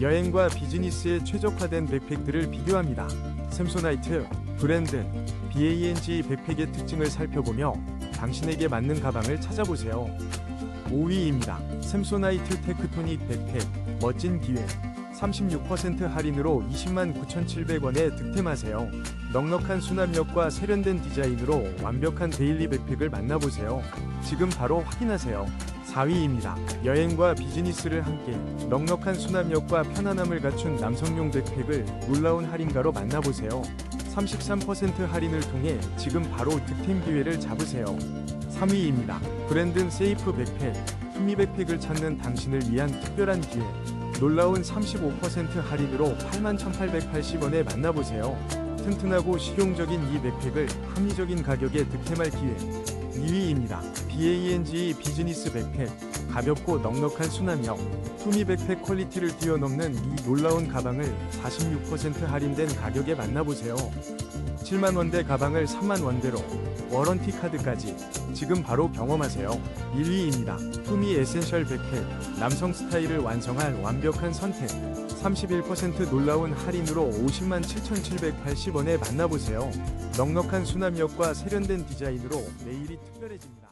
여행과 비즈니스에 최적화된 백팩들을 비교합니다. 샘소나이트 브랜드 BANG 백팩의 특징을 살펴보며 당신에게 맞는 가방을 찾아보세요. 5위입니다. 샘소나이트 테크토닉 백팩 멋진 기회 36% 할인으로 20만 9,700원에 득템하세요. 넉넉한 수납력과 세련된 디자인으로 완벽한 데일리 백팩을 만나보세요. 지금 바로 확인하세요. 4위입니다. 여행과 비즈니스를 함께 넉넉한 수납력과 편안함을 갖춘 남성용 백팩을 놀라운 할인가로 만나보세요. 33% 할인을 통해 지금 바로 득템 기회를 잡으세요. 3위입니다. 브랜든 세이프 백팩, 투미 백팩을 찾는 당신을 위한 특별한 기회. 놀라운 35% 할인으로 81,880원에 만나보세요. 튼튼하고 실용적인 이 백팩을 합리적인 가격에 득템할 기회. 2위입니다. BANG 비즈니스 백팩. 가볍고 넉넉한 수납력. 투미 백팩 퀄리티를 뛰어넘는 이 놀라운 가방을 46% 할인된 가격에 만나보세요. 7만 원대 가방을 3만 원대로 워런티 카드까지 지금 바로 경험하세요. 1위입니다. 투미 에센셜 백팩 남성 스타일을 완성할 완벽한 선택 31% 놀라운 할인으로 50만 7,780원에 만나보세요. 넉넉한 수납력과 세련된 디자인으로 내일이 특별해집니다.